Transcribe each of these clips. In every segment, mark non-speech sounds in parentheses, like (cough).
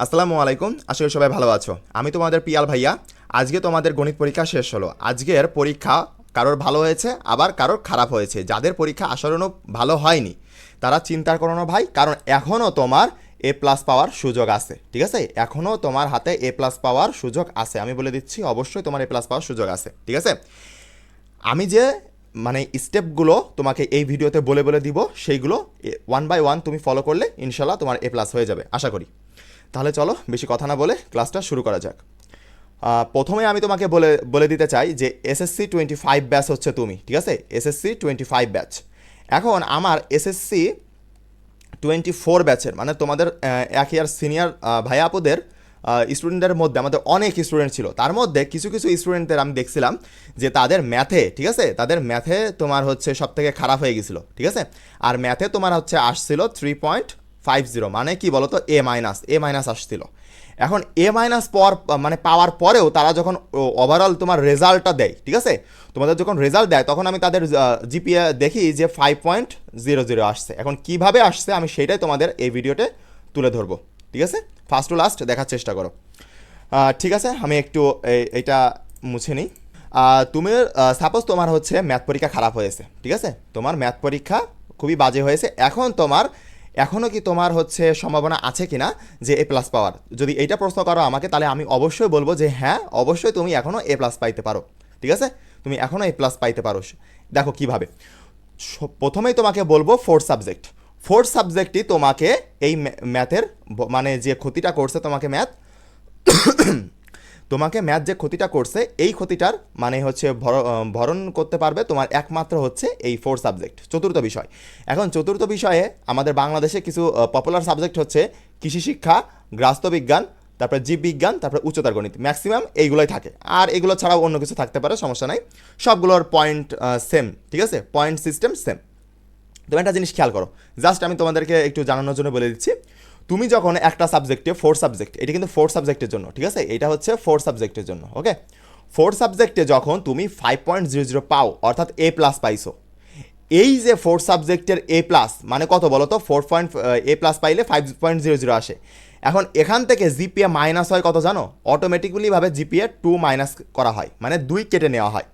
আসসালামু আলাইকুম, আশা করি সবাই ভালো আছো। আমি তোমাদের পিয়াল ভাইয়া। আজকে তোমাদের গণিত পরীক্ষা শেষ হলো। আজকের পরীক্ষা কারোর ভালো হয়েছে, আবার কারোর খারাপ হয়েছে। যাদের পরীক্ষা আসলেও ভালো হয়নি, তারা চিন্তা করো না ভাই, কারণ এখনও তোমার এ প্লাস পাওয়ার সুযোগ আছে। ঠিক আছে? এখনও তোমার হাতে এ প্লাস পাওয়ার সুযোগ আছে। আমি বলে দিচ্ছি, অবশ্যই তোমার এ প্লাস পাওয়ার সুযোগ আছে। ঠিক আছে? আমি যে মানে স্টেপগুলো তোমাকে এই ভিডিওতে বলে বলে দিব, সেইগুলো ওয়ান বাই ওয়ান তুমি ফলো করলে ইনশাল্লাহ তোমার এ প্লাস হয়ে যাবে। আশা করি। তাহলে চলো বেশি কথা না বলে ক্লাসটা শুরু করা যাক। প্রথমে আমি তোমাকে বলে বলে দিতে চাই যে এসএসসি টোয়েন্টি ফাইভ ব্যাচ হচ্ছে তুমি, ঠিক আছে? এসএসসি টোয়েন্টি ফাইভ ব্যাচ এখন আমার এসএসসি টোয়েন্টি ফোর ব্যাচের মানে তোমাদের এক ইয়ার সিনিয়র ভাই আপুদের স্টুডেন্টদের মধ্যে আমাদের অনেক স্টুডেন্ট ছিল। তার মধ্যে কিছু কিছু স্টুডেন্টদের আমি দেখছিলাম যে তাদের ম্যাথে ঠিক আছে? তাদের ম্যাথে তোমার হচ্ছে সব থেকে খারাপ হয়ে গেছিল, ঠিক আছে? আর ম্যাথে তোমার হচ্ছে আসছিল থ্রি পয়েন্ট ফাইভ জিরো মানে কি বলতো? এ মাইনাস এ মাইনাস আসছিল। এখন এ মাইনাস পর মানে পাওয়ার পরেও তারা যখন ওভারঅল তোমার রেজাল্টটা দেয়, ঠিক আছে? তোমাদের যখন রেজাল্ট দেয়, তখন আমি তাদের জিপিএ দেখি যে ফাইভ পয়েন্ট জিরো জিরো আসছে। এখন কীভাবে আসছে আমি সেটাই তোমাদের এই ভিডিওতে তুলে ধরবো, ঠিক আছে? ফার্স্ট টু লাস্ট দেখার চেষ্টা করো। ঠিক আছে, আমি একটু এইটা মুছে নিই। তুমি সাপোজ তোমার হচ্ছে ম্যাথ পরীক্ষা খারাপ হয়েছে, ঠিক আছে? তোমার ম্যাথ পরীক্ষা খুবই বাজে হয়েছে। এখন তোমার এখনও কি তোমার হচ্ছে সম্ভাবনা আছে কি না যে এ প্লাস পাওয়ার? যদি এইটা প্রশ্ন করো আমাকে, তাহলে আমি অবশ্যই বলব যে হ্যাঁ অবশ্যই তুমি এখনও এ প্লাস পাইতে পারো। ঠিক আছে? তুমি এখনও এ প্লাস পাইতে পারো। দেখো কীভাবে। প্রথমেই তোমাকে বলব ফোর্থ সাবজেক্ট ফোর্থ সাবজেক্টই তোমাকে এই ম্যাথের মানে যে ক্ষতিটা করছে তোমাকে ম্যাথ তোমাকে ম্যাথ যে ক্ষতিটা করছে, এই ক্ষতিটার মানে হচ্ছে ভর- ভরণ করতে পারবে তোমার একমাত্র হচ্ছে এই ফোর সাবজেক্ট চতুর্থ বিষয়। এখন চতুর্থ বিষয়ে আমাদের বাংলাদেশে কিছু পপুলার সাবজেক্ট হচ্ছে কৃষি শিক্ষা গ্রাস্তবিজ্ঞান তারপরে জীববিজ্ঞান তারপরে উচ্চতার গণিত। ম্যাক্সিমাম এইগুলোই থাকে। আর এগুলো ছাড়াও অন্য কিছু থাকতে পারে, সমস্যা নাই। সবগুলোর পয়েন্ট সেম ঠিক আছে? পয়েন্ট সিস্টেম সেম তুমি একটা জিনিস খেয়াল করো। জাস্ট আমি তোমাদেরকে একটু জানানোর জন্য বলে দিচ্ছি। তুমি যখন একটা সাবজেক্টে ফোর সাবজেক্ট এটা কিন্তু ফোর সাবজেক্টের জন্য, ঠিক আছে? এটা হচ্ছে ফোর সাবজেক্টের জন্য ওকে ফোর সাবজেক্টে যখন তুমি ফাইভ পয়েন্ট জিরো জিরো পাও, অর্থাৎ এ প্লাস পাইছো, এই যে ফোর সাবজেক্টের এ প্লাস মানে কত বলো তো ফোর পয়েন্ট এ প্লাস পাইলে ফাইভ পয়েন্ট জিরো জিরো আসে। এখন এখান থেকে জিপিএ মাইনাস হয় কত জানো? অটোমেটিক্যালিভাবে জিপিএ টু মাইনাস করা হয় মানে দুই কেটে নেওয়া হয়।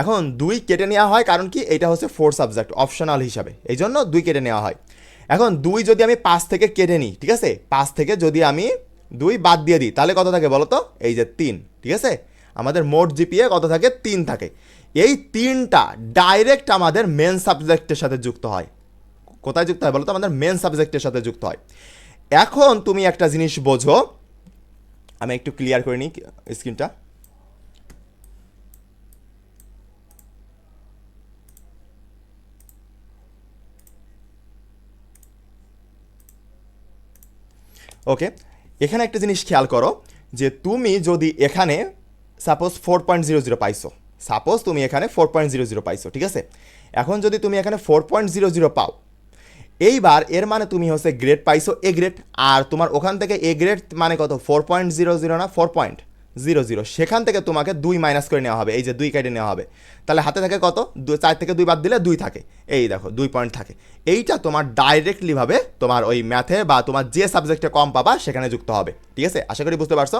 এখন দুই কেটে নেওয়া হয় কারণ কি? এটা হচ্ছে ফোর সাবজেক্ট অপশনাল হিসাবে। এই জন্য দুই কেটে নেওয়া হয়। এখন দুই যদি আমি পাঁচ থেকে কেটে নিই, ঠিক আছে? পাঁচ থেকে যদি আমি দুই বাদ দিয়ে দিই, তাহলে কত থাকে বলো তো এই যে তিন, ঠিক আছে? আমাদের মোট জিপিএ কত থাকে? তিন থাকে। এই তিনটা ডাইরেক্ট আমাদের মেন সাবজেক্টের সাথে যুক্ত হয়। কোথায় যুক্ত হয় বলো তো আমাদের মেন সাবজেক্টের সাথে যুক্ত হয়। এখন তুমি একটা জিনিস বোঝো। আমি একটু ক্লিয়ার করে নিই স্ক্রিনটা। ওকে এখানে একটা জিনিস খেয়াল করো, যে তুমি যদি এখানে suppose four point zero zero পাইছো সাপোজ তুমি এখানে ফোর পয়েন্ট জিরো জিরো পাইছো, ঠিক আছে? এখন যদি তুমি এখানে ফোর পয়েন্ট জিরো জিরো পাও, এইবার এর মানে তুমি হচ্ছে গ্রেড পাইছো এ গ্রেড আর তোমার ওখান থেকে এ গ্রেড মানে কত? ফোর পয়েন্ট জিরো জিরো না? Four point zero zero. সেখান থেকে তোমাকে দুই মাইনাস করে নেওয়া হবে। এই যে দুই কেটে নেওয়া হবে। তাহলে হাতে থাকে কত? দু- চার থেকে দুই বাদ দিলে দুই থাকে। এই দেখো, দুই পয়েন্ট থাকে। এইটা তোমার ডাইরেক্টলিভাবে তোমার ওই ম্যাথে বা তোমার যে সাবজেক্টে কম পাবা, সেখানে যুক্ত হবে। ঠিক আছে? আশা করি বুঝতে পারছ?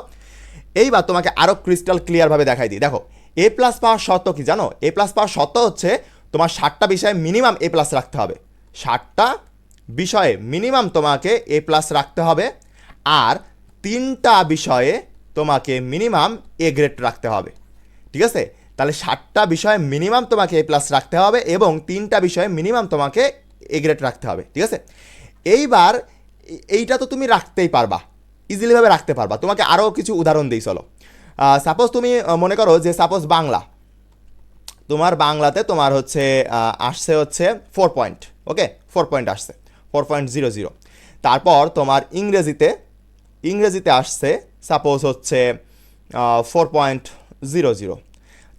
এইবার তোমাকে আরও ক্রিস্টাল ক্লিয়ারভাবে দেখাই দিই। দেখো এ প্লাস পাওয়ার শর্ত কি জানো? এ প্লাস পাওয়ার শর্ত হচ্ছে তোমার ষাটটা বিষয়ে মিনিমাম এ প্লাস রাখতে হবে। ষাটটা বিষয়ে মিনিমাম তোমাকে এ প্লাস রাখতে হবে। আর তিনটা বিষয়ে তোমাকে মিনিমাম এ গ্রেড রাখতে হবে। ঠিক আছে? তাহলে ষাটটা বিষয়ে মিনিমাম তোমাকে এ প্লাস রাখতে হবে এবং তিনটা বিষয়ে মিনিমাম তোমাকে এ গ্রেড রাখতে হবে। ঠিক আছে? এইবার এইটা তো তুমি রাখতেই পারবা। ইজিলিভাবে রাখতে পারবা। তোমাকে আরও কিছু উদাহরণ দিই, চলো। সাপোজ তুমি মনে করো যে সাপোজ বাংলা। তোমার বাংলাতে তোমার হচ্ছে আসছে হচ্ছে four point okay four point আসছে। ফোর পয়েন্ট জিরো জিরো তারপর তোমার ইংরেজিতে ইংরেজিতে আসছে সাপোজ হচ্ছে ফোর পয়েন্ট জিরো জিরো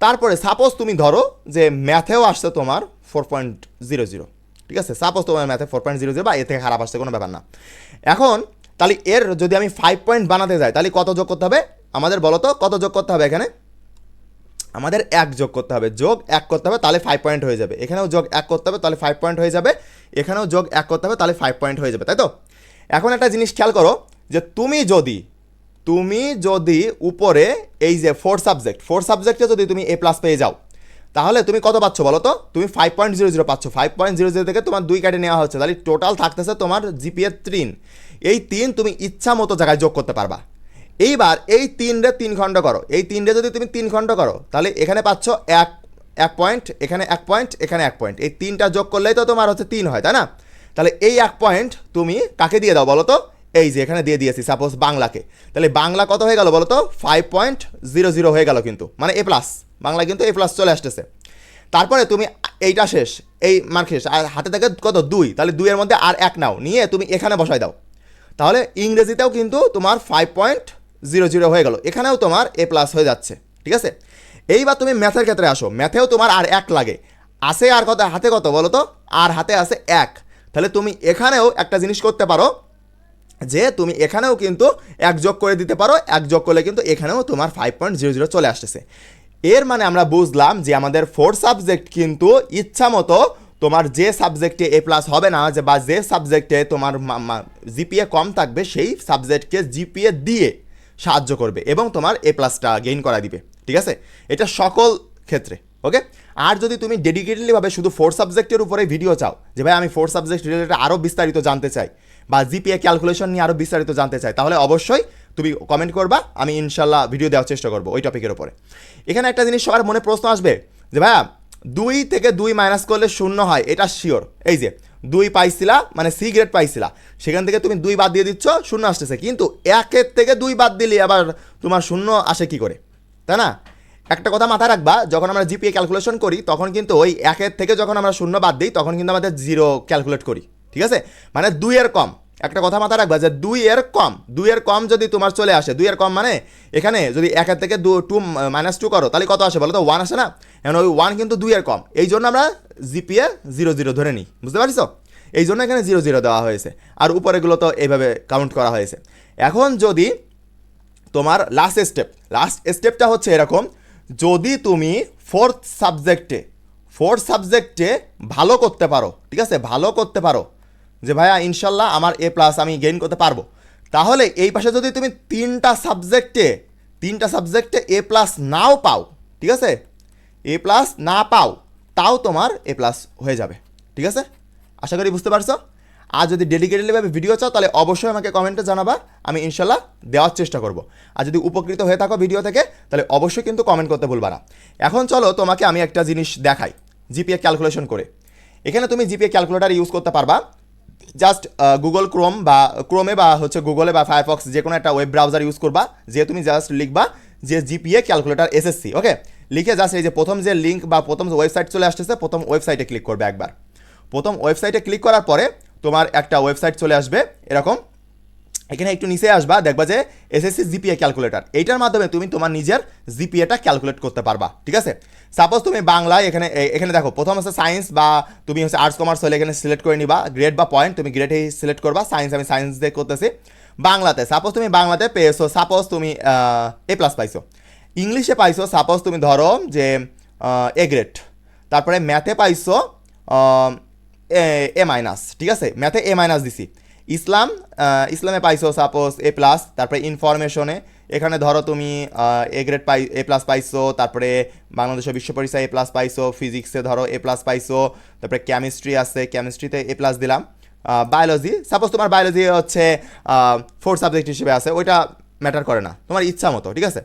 তারপরে সাপোজ তুমি ধরো যে ম্যাথেও আসছে তোমার ফোর পয়েন্ট জিরো জিরো ঠিক আছে? সাপোজ তোমার ম্যাথে ফোর পয়েন্ট জিরো জিরো বা এ থেকে খারাপ আসছে, কোনো ব্যাপার না। এখন তাহলে এর যদি আমি ফাইভ পয়েন্ট বানাতে যাই, তাহলে কত যোগ করতে হবে? আমাদের বলো তো, কত যোগ করতে হবে এখানে? আমাদের এক যোগ করতে হবে। যোগ এক করতে হবে, তাহলে ফাইভ পয়েন্ট হয়ে যাবে। এখানেও যোগ এক করতে হবে, তাহলে ফাইভ পয়েন্ট হয়ে যাবে। এখানেও যোগ এক করতে হবে, তাহলে ফাইভ পয়েন্ট হয়ে যাবে, তাই তো? এখন একটা জিনিস খেয়াল করো যে তুমি যদি তুমি যদি উপরে এই যে ফোর সাবজেক্ট ফোর সাবজেক্টে যদি তুমি এ প্লাস পেয়ে যাও, তাহলে তুমি কত পাচ্ছ বলো তো? তুমি ফাইভ পয়েন্ট জিরো জিরো পাচ্ছ। ফাইভ পয়েন্ট জিরো জিরো থেকে তোমার দুই কাটে নেওয়া হচ্ছে। তাহলে টোটাল থাকতেছে তোমার জিপিএ তিন এই তিন তুমি ইচ্ছা মতো জায়গায় যোগ করতে পারবা। এইবার এই তিনটে তিন খণ্ড করো। এই তিনটে যদি তুমি তিন খণ্ড করো, তাহলে এখানে পাচ্ছ এক এক পয়েন্ট এখানে এক পয়েন্ট এখানে এক পয়েন্ট এই তিনটা যোগ করলেই তো তোমার হচ্ছে তিন হয়, তাই না? তাহলে এই এক পয়েন্ট তুমি কাকে দিয়ে দাও বলো তো? এই যে এখানে দিয়ে দিয়েছি সাপোজ বাংলাকে। তাহলে বাংলা কত হয়ে গেল বলো তো ফাইভ পয়েন্ট জিরো জিরো হয়ে গেল কিন্তু মানে এ প্লাস বাংলা কিন্তু এ প্লাস চলে আসতেছে। তারপরে তুমি এইটা শেষ, এই মার্ক শেষ, আর হাতে থাকে কত? দুই। তাহলে দুইয়ের মধ্যে আর এক নাও, নিয়ে তুমি এখানে বসাই দাও। তাহলে ইংরেজিতেও কিন্তু তোমার ফাইভ পয়েন্ট জিরো জিরো হয়ে গেল। এখানেও তোমার এ প্লাস হয়ে যাচ্ছে, ঠিক আছে? এইবার তুমি ম্যাথের ক্ষেত্রে আসো। ম্যাথেও তোমার আর এক লাগে। আছে আর কত? হাতে কত বলো তো আর হাতে আছে এক। তাহলে তুমি এখানেও একটা জিনিস করতে পারো যে তুমি এখানেও কিন্তু এক যোগ করে দিতে পারো, এক যোগ করলে কিন্তু এখানেও তোমার ফাইভ পয়েন্ট জিরো জিরো চলে আসতেছে। এর মানে আমরা বুঝলাম যে আমাদের ফোর সাবজেক্ট কিন্তু ইচ্ছা মতো তোমার যে সাবজেক্টে এ প্লাস হবে না, যে বা যে সাবজেক্টে তোমার জিপিএ কম থাকবে, সেই সাবজেক্টকে জিপিএ দিয়ে সাহায্য করবে এবং তোমার এ প্লাসটা গেইন করা দিবে, ঠিক আছে? এটা সকল ক্ষেত্রে ওকে আর যদি তুমি ডেডিকেটেডলিভাবে শুধু ফোর সাবজেক্টের উপরে ভিডিও চাও, যে ভাই আমি ফোর সাবজেক্ট রিলেটেড আরও বিস্তারিত জানতে চাই বা জিপিএ ক্যালকুলেশন নিয়ে আরও বিস্তারিত জানতে চাই, তাহলে অবশ্যই তুমি কমেন্ট করবা, আমি ইনশাল্লাহ ভিডিও দেওয়ার চেষ্টা করব ওই টপিকের ওপরে এখানে একটা জিনিস সবার মনে প্রশ্ন আসবে যে, ভাইয়া, দুই থেকে দুই মাইনাস করলে শূন্য হয়, এটা শিওর এই যে, দুই পাইছিলা মানে সি গ্রেড পাইছিলা, সেখান থেকে তুমি দুই বাদ দিয়ে দিচ্ছ, শূন্য আসতেছে। কিন্তু একের থেকে দুই বাদ দিলে আবার তোমার শূন্য আসে কি করে? তাই না? একটা কথা মাথায় রাখবা, যখন আমরা জিপিএ ক্যালকুলেশন করি, তখন কিন্তু ওই একের থেকে যখন আমরা শূন্য বাদ দিই, তখন কিন্তু আমাদের জিরো ক্যালকুলেট করি। ঠিক আছে? মানে দুইয়ের কম। একটা কথা মাথায় রাখবা যে দুই এর কম। দুই এর কম যদি তোমার চলে আসে, দুই এর কম মানে এখানে যদি একের থেকে দু টু মাইনাস টু করো, তাহলে কত আসে বলো তো? ওয়ান আসে না? এখন ওই ওয়ান কিন্তু দুই এর কম। এই জন্য আমরা জিপিএ জিরো জিরো ধরে নিই। বুঝতে পারছ? এই জন্য এখানে জিরো জিরো দেওয়া হয়েছে। আর উপরেগুলো তো এইভাবে কাউন্ট করা হয়েছে। এখন যদি তোমার লাস্ট স্টেপ লাস্ট স্টেপটা হচ্ছে এরকম, যদি তুমি ফোর্থ সাবজেক্টে ফোর্থ সাবজেক্টে ভালো করতে পারো, ঠিক আছে? ভালো করতে পারো যে ভাইয়া, ইনশাল্লাহ আমার এ প্লাস আমি গেইন করতে পারব। তাহলে এই পাশে যদি তুমি তিনটা সাবজেক্টে তিনটা সাবজেক্টে এ প্লাস নাও পাও, ঠিক আছে? এ প্লাস না পাও, তাও তোমার এ প্লাস হয়ে যাবে, ঠিক আছে? আশা করি বুঝতে পারছ? আর যদি ডেডিকেটেডলিভাবে ভিডিও চাও, তাহলে অবশ্যই আমাকে কমেন্টে জানাবা, আমি ইনশাল্লাহ দেওয়ার চেষ্টা করব। আর যদি উপকৃত হয়ে থাকো ভিডিও থেকে, তাহলে অবশ্যই কিন্তু কমেন্ট করতে ভুলবা না। এখন চলো তোমাকে আমি একটা জিনিস দেখাই জিপিএ ক্যালকুলেশন করে। এখানে তুমি জিপিএ ক্যালকুলেটার ইউজ করতে পারবা। জাস্ট গুগল ক্রোম বা ক্রোমে বা হচ্ছে গুগলে বা ফায়ারফক্স যে কোনো একটা ওয়েব ব্রাউজার ইউজ করবা, যে তুমি জাস্ট লিখবা যে জিপিএ ক্যালকুলেটার এসএসসি ওকে লিখে জাস্ট এই যে প্রথম যে লিঙ্ক বা প্রথম ওয়েবসাইট চলে আসতেছে, প্রথম ওয়েবসাইটে ক্লিক করবে একবার। প্রথম ওয়েবসাইটে ক্লিক করার পরে তোমার একটা ওয়েবসাইট চলে আসবে, এরকম। এখানে একটু নিচে আসবা, দেখবা যে এসএসসি জিপিএ ক্যালকুলেটার এইটার মাধ্যমে তুমি তোমার নিজের জিপিএটা ক্যালকুলেট করতে পারবা, ঠিক আছে? সাপোজ তুমি বাংলায় এখানে এখানে দেখো, প্রথম হচ্ছে সায়েন্স বা তুমি হচ্ছে আর্টস কমার্স হলে এখানে সিলেক্ট করে নিবা গ্রেড বা পয়েন্ট তুমি গ্রেডেই সিলেক্ট করবা সায়েন্স আমি সায়েন্স দিয়ে করতেছি। বাংলাতে সাপোজ তুমি বাংলাতে পেয়েছ সাপোজ তুমি এ প্লাস পাইছো। ইংলিশে পাইছো সাপোজ তুমি ধরো যে এ গ্রেড তারপরে ম্যাথে পাইছো এ মাইনাস ঠিক আছে? ম্যাথে এ মাইনাস দিছি। ইসলাম ইসলামে পাইছো সাপোজ এ প্লাস তারপরে ইনফরমেশনে এখানে ধরো তুমি A grade pi A plus পাইছো, তারপরে বাংলাদেশের বিশ্ব পরিচয় এ প্লাস পাইছো ফিজিক্সে ধরো এ প্লাস পাইছো, তারপরে কেমিস্ট্রি আছে কেমিস্ট্রিতে এ প্লাস দিলাম। বায়োলজি সাপোজ তোমার বায়োলজি হচ্ছে ফোর সাবজেক্ট হিসেবে আছে, ওইটা ম্যাটার করে না, তোমার ইচ্ছা মতো, ঠিক আছে?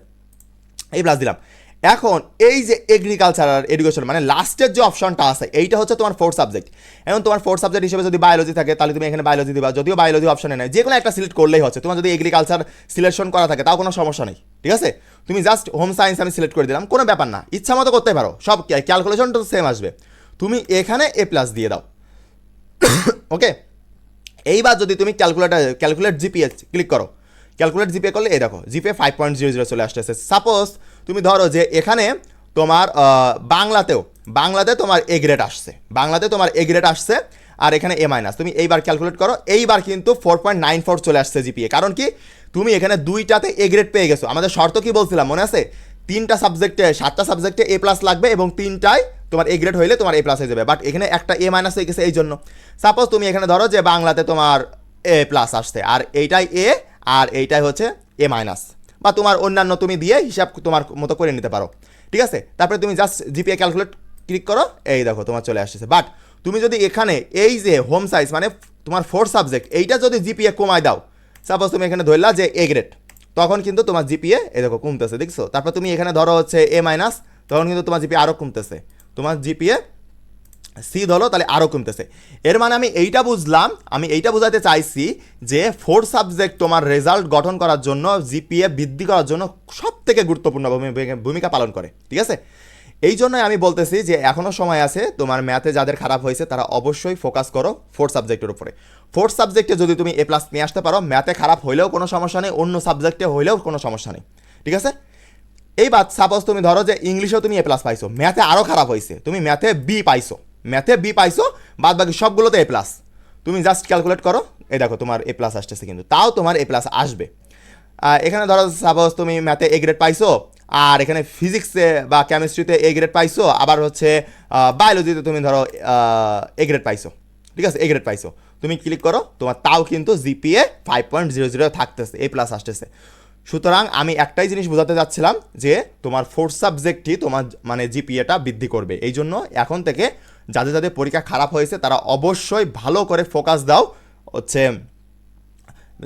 এই প্লাস দিলাম। এখন এই যে এগ্রিকালচারাল এডুকেশন মানে লাস্টের যে অপশনটা আছে, এইটা হচ্ছে তোমার ফোর্থ সাবজেক্ট এখন তোমার ফোর্থ সাবজেক্ট হিসেবে যদি বায়োলজি থাকে, তাহলে তুমি এখানে বায়োলজি দিবা। যদিও বায়োলজি অপশনে নেই যে কোনো একটা সিলেক্ট করলেই হচ্ছে। তোমার যদি এগ্রিকালচার সিলেকশন করা থাকে, তাও কোনো সমস্যা নেই, ঠিক আছে? তুমি জাস্ট হোম সায়েন্স আমি সিলেক্ট করে দিলাম, কোনো ব্যাপার না। ইচ্ছা মতো করতে পারো, সব ক্যালকুলেশন তো সেম আসবে। তুমি এখানে এ প্লাস দিয়ে দাও (coughs) ওকে এইবার যদি তুমি ক্যালকুলেটার ক্যালকুলেট জিপিএস ক্লিক করো। ক্যালকুলেট জিপিএ করলে, এই দেখো GPA five point zero zero চলে আসতেছে। সাপোজ তুমি ধরো যে এখানে তোমার বাংলাতেও, বাংলাতে তোমার এ গ্রেড আসছে। বাংলাতে তোমার এ গ্রেড আসছে আর এখানে এ মাইনাস তুমি এইবার ক্যালকুলেট করো, এইবার কিন্তু ফোর পয়েন্ট নাইন ফোর চলে আসছে জিপিএ কারণ কি? তুমি এখানে দুইটাতে এ গ্রেড পেয়ে গেছো। আমাদের শর্ত কি বলছিলাম? মনে আছে? তিনটা সাবজেক্টে সাতটা সাবজেক্টে এ প্লাস লাগবে এবং তিনটায় তোমার এ গ্রেড হইলে তোমার এ প্লাস হয়ে যাবে। বাট এখানে একটা এ মাইনাস হয়ে গেছে এই জন্য সাপোজ তুমি এখানে ধরো যে বাংলাতে তোমার এ প্লাস আসছে। আর এইটাই এ আর এইটাই হচ্ছে এ মাইনাস বা তোমার অন্যান্য তুমি দিয়ে হিসাব তোমার মতো করে নিতে পারো। ঠিক আছে? তারপরে তুমি জাস্ট জিপিএ ক্যালকুলেট ক্লিক করো। এই দেখো, তোমার চলে আসতেছে। বাট তুমি যদি এখানে এই যে হোম সাইজ মানে তোমার ফোর সাবজেক্ট এইটা যদি জিপিএ কমায় দাও সাপোজ তুমি এখানে ধরলা যে এ গ্রেড তখন কিন্তু তোমার জিপিএ এই দেখো, কমতেছে, দেখছ? তারপর তুমি এখানে ধরো হচ্ছে এ মাইনাস তখন কিন্তু তোমার জিপিএ আরও কমতেছে। তোমার জিপিএ সি ধরো তাহলে আরও কমতেছে। এর মানে আমি এইটা বুঝলাম, আমি এইটা বোঝাতে চাইছি যে ফোর সাবজেক্ট তোমার রেজাল্ট গঠন করার জন্য জিপিএ বৃদ্ধি করার জন্য সব থেকে গুরুত্বপূর্ণ ভূমি- ভূমিকা পালন করে, ঠিক আছে? এই জন্যই আমি বলতেছি যে এখনও সময় আছে, তোমার ম্যাথে যাদের খারাপ হয়েছে তারা অবশ্যই ফোকাস করো ফোর্থ সাবজেক্টের উপরে। ফোর্থ সাবজেক্টে যদি তুমি এ প্লাস নিয়ে আসতে পারো ম্যাথে খারাপ হইলেও কোনো সমস্যা নেই, অন্য সাবজেক্টে হইলেও কোনো সমস্যা নেই, ঠিক আছে? এইবার সাপোজ তুমি ধরো যে ইংলিশেও তুমি এ প্লাস পাইছো ম্যাথে আরও খারাপ হয়েছে তুমি ম্যাথে বি পাইছো ম্যাথে বি পাইছো বাদ বাকি সবগুলোতে এ প্লাস তুমি জাস্ট ক্যালকুলেট করো, এই দেখো তোমার এ প্লাস আসতেছে কিন্তু। তাও তোমার এ প্লাস আসবে। এখানে ধরো সাপোজ তুমি ম্যাথে এ গ্রেড পাইছো, আর এখানে ফিজিক্সে বা কেমিস্ট্রিতে এ গ্রেড পাইছো, আবার হচ্ছে বায়োলজিতে তুমি ধরো এ গ্রেড পাইছো। ঠিক আছে? এ গ্রেড পাইছো। তুমি ক্লিক করো, তোমার তাও কিন্তু GPA five point zero zero থাকতেছে এ প্লাস আসতেছে। সুতরাং আমি একটাই জিনিস বোঝাতে যাচ্ছিলাম যে তোমার ফোর্থ সাবজেক্টই তোমার মানে জিপিএটা বৃদ্ধি করবে। এই জন্য এখন থেকে যাদের যাদের পরীক্ষা খারাপ হয়েছে, তারা অবশ্যই ভালো করে ফোকাস দাও হচ্ছে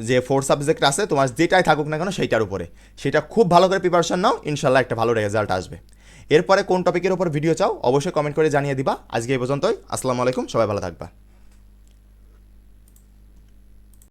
যে ফোর সাবজেক্ট আছে, তোমার যেটাই থাকুক না কেন সেইটার উপরে। সেটা খুব ভালো করে প্রিপারেশন নাও ইনশাল্লাহ একটা ভালো রেজাল্ট আসবে। এরপরে কোন টপিকের উপর ভিডিও চাও, অবশ্যই কমেন্ট করে জানিয়ে দিবা। আজকে এই পর্যন্তই, আসসালামু আলাইকুম, সবাই ভালো থাকবা।